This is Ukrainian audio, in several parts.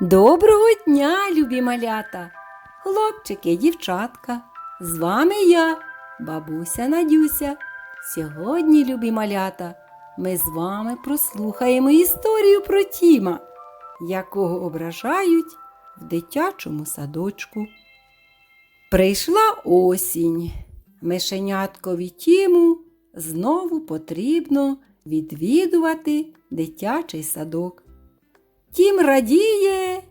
Доброго дня, любі малята, хлопчики, дівчатка. З вами я, бабуся Надюся. Сьогодні, любі малята, ми з вами прослухаємо історію про Тіма, якого ображають в дитячому садочку. Прийшла осінь. Мишеняткові Тіму знову потрібно відвідувати дитячий садок. Тім радіє.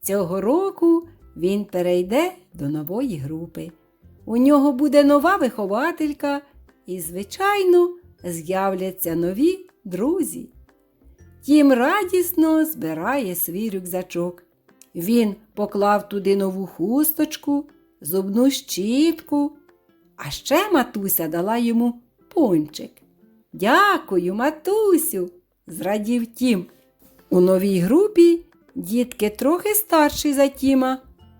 Цього року він перейде до нової групи. У нього буде нова вихователька і, звичайно, з'являться нові друзі. Тім радісно збирає свій рюкзачок. Він поклав туди нову хусточку, зубну щітку, а ще матуся дала йому пончик. Дякую, матусю, зрадів Тім. У новій групі дітки трохи старші за Тіма.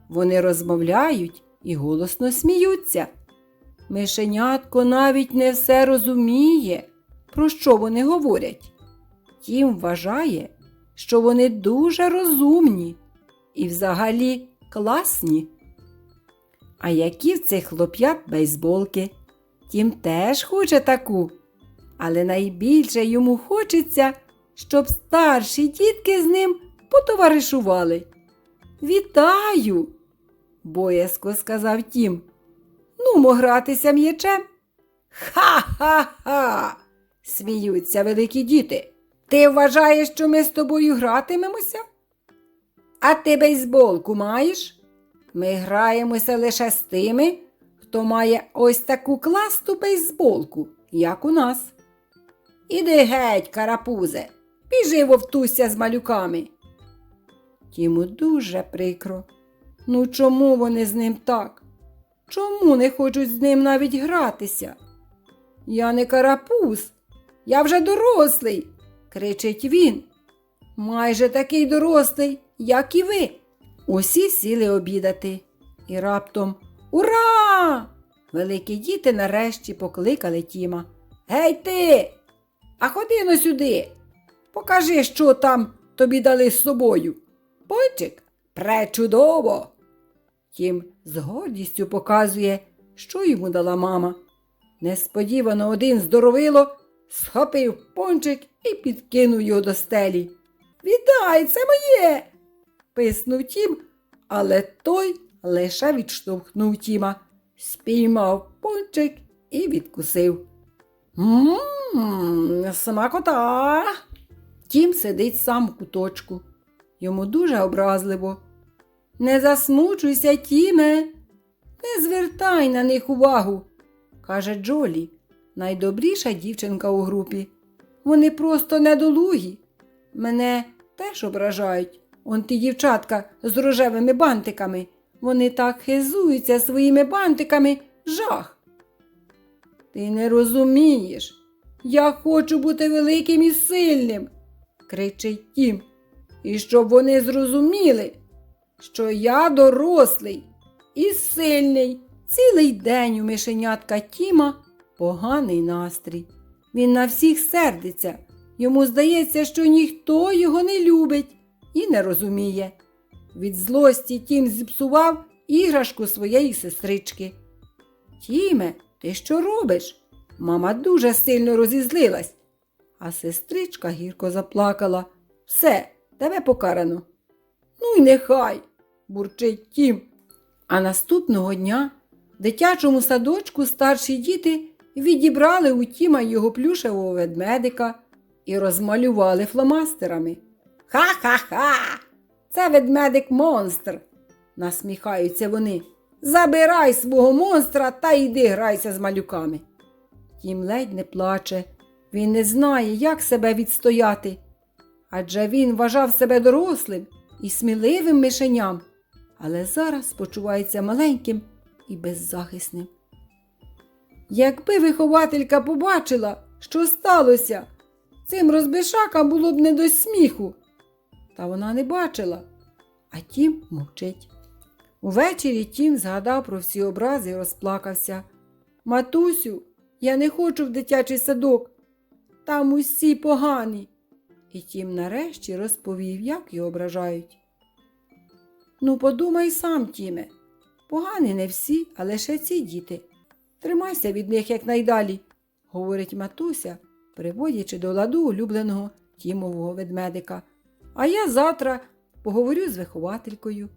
Вони розмовляють і голосно сміються. Мишенятко навіть не все розуміє, про що вони говорять. Тім вважає, що вони дуже розумні і взагалі класні. А які в цих хлоп'ят бейсболки? Тім теж хоче таку, але найбільше йому хочеться щоб старші дітки з ним потоваришували. Вітаю, боязко сказав тім. Нумо гратися м'ячем. Ха-ха-ха. сміються великі діти. Ти вважаєш, що ми з тобою гратимемося? А ти бейсболку маєш? Ми граємося лише з тими, хто має ось таку класну бейсболку, як у нас. Іди геть, карапузе, біжи вовтуся з малюками. Тіму дуже прикро. Ну чому вони з ним так? Чому не хочуть з ним навіть гратися? Я не карапуз, я вже дорослий, кричить він. Майже такий дорослий, як і ви. Усі сіли обідати. І раптом Ура! Великі діти нарешті покликали Тіма. Гей ти! А ходи но сюди. Покажи, що там тобі дали з собою. Пончик пречудово. Тім з гордістю показує, що йому дала мама. Несподівано один здоровило схопив пончик і підкинув його до стелі. Віддай, це моє. писнув тім, але той лише відштовхнув Тіма, спіймав пончик і відкусив. Ммм, смакота. Тім сидить сам в куточку. Йому дуже образливо. Не засмучуйся, Тіме, не звертай на них увагу, каже Джолі, найдобріша дівчинка у групі. Вони просто недолугі. Мене теж ображають. Он ті дівчатка з рожевими бантиками. Вони так хизуються своїми бантиками жах. Ти не розумієш. Я хочу бути великим і сильним, кричить Тім. І щоб вони зрозуміли, що я дорослий і сильний. Цілий день у мишенятка Тіма поганий настрій. Він на всіх сердиться. Йому здається, що ніхто його не любить і не розуміє. Від злості Тім зіпсував іграшку своєї сестрички. Тіме, ти що робиш? Мама дуже сильно розізлилась, а сестричка гірко заплакала. Все, тебе покарано. Ну й нехай, бурчить Тім. А наступного дня в дитячому садочку старші діти відібрали у Тіма його плюшевого ведмедика і розмалювали фломастерами. Ха-ха-ха! Це ведмедик монстр, насміхаються вони. Забирай свого монстра та йди грайся з малюками. Тім ледь не плаче. Він не знає, як себе відстояти. Адже він вважав себе дорослим і сміливим мишеням, але зараз почувається маленьким і беззахисним. Якби вихователька побачила, що сталося, цим розбишакам було б не до сміху. Та вона не бачила, а тім мовчить. Увечері Тім згадав про всі образи і розплакався. Матусю, я не хочу в дитячий садок. Там усі погані. І Тім нарешті розповів, як його ображають. Ну, подумай сам, Тіме. Погані не всі, а лише ці діти. Тримайся від них якнайдалі, говорить матуся, приводячи до ладу улюбленого Тімового ведмедика. А я завтра поговорю з вихователькою.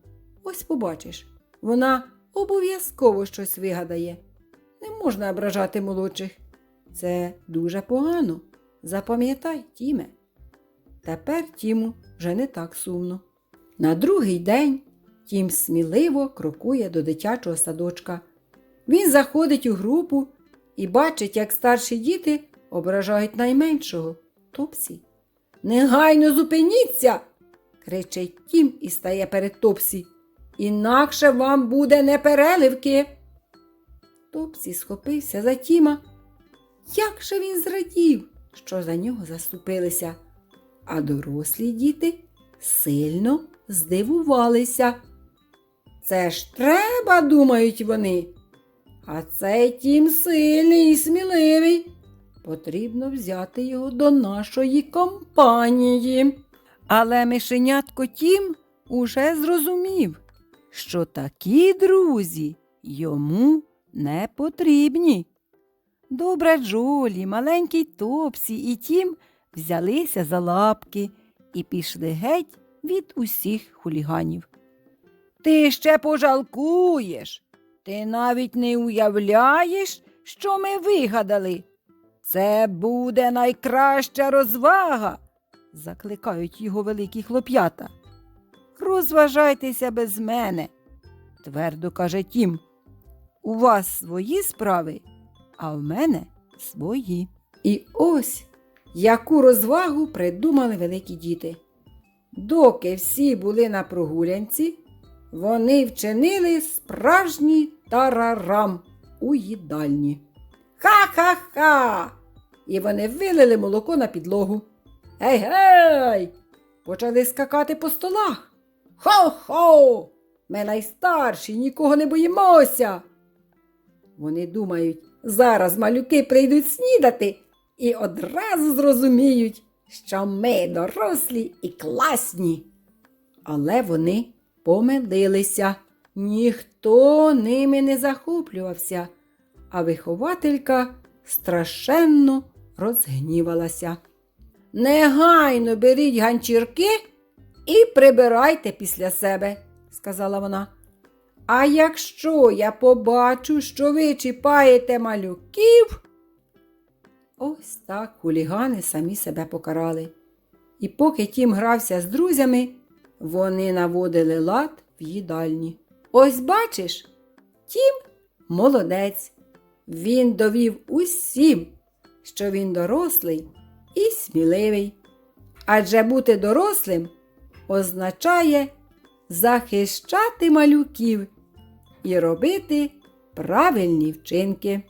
Ось побачиш, вона обов'язково щось вигадає. Не можна ображати молодших. Це дуже погано. Запам'ятай, Тіме. Тепер Тіму вже не так сумно. На другий день Тім сміливо крокує до дитячого садочка. Він заходить у групу і бачить, як старші діти ображають найменшого Топсі. Негайно зупиніться. кричить Тім і стає перед Топсі. Інакше вам буде непереливки. Топсі схопився за Тіма. Як же він зрадів, що за нього заступилися, а дорослі діти сильно здивувалися. Це ж треба, думають вони. А цей тім сильний і сміливий. Потрібно взяти його до нашої компанії. Але мишенятко Тім уже зрозумів, що такі друзі йому не потрібні. Добра Джолі, маленький Топсі і Тім взялися за лапки і пішли геть від усіх хуліганів. Ти ще пожалкуєш. Ти навіть не уявляєш, що ми вигадали. Це буде найкраща розвага, закликають його великі хлоп'ята. Розважайтеся без мене, твердо каже Тім. У вас свої справи, а в мене свої. І ось яку розвагу придумали великі діти. Доки всі були на прогулянці, вони вчинили справжній тарарам у їдальні. Ха-ха-ха! І вони вилили молоко на підлогу. Гей, гей! Почали скакати по столах. Хо-хо! Ми найстарші, нікого не боїмося. Вони думають, зараз малюки прийдуть снідати і одразу зрозуміють, що ми дорослі і класні. Але вони помилилися. Ніхто ними не захоплювався, а вихователька страшенно розгнівалася. Негайно беріть ганчірки і прибирайте після себе, сказала вона. А якщо я побачу, що ви чіпаєте малюків. Ось так хулігани самі себе покарали. І поки тім грався з друзями, вони наводили лад в їдальні. Ось бачиш, тім молодець. Він довів усім, що він дорослий і сміливий. Адже бути дорослим означає захищати малюків і робити правильні вчинки.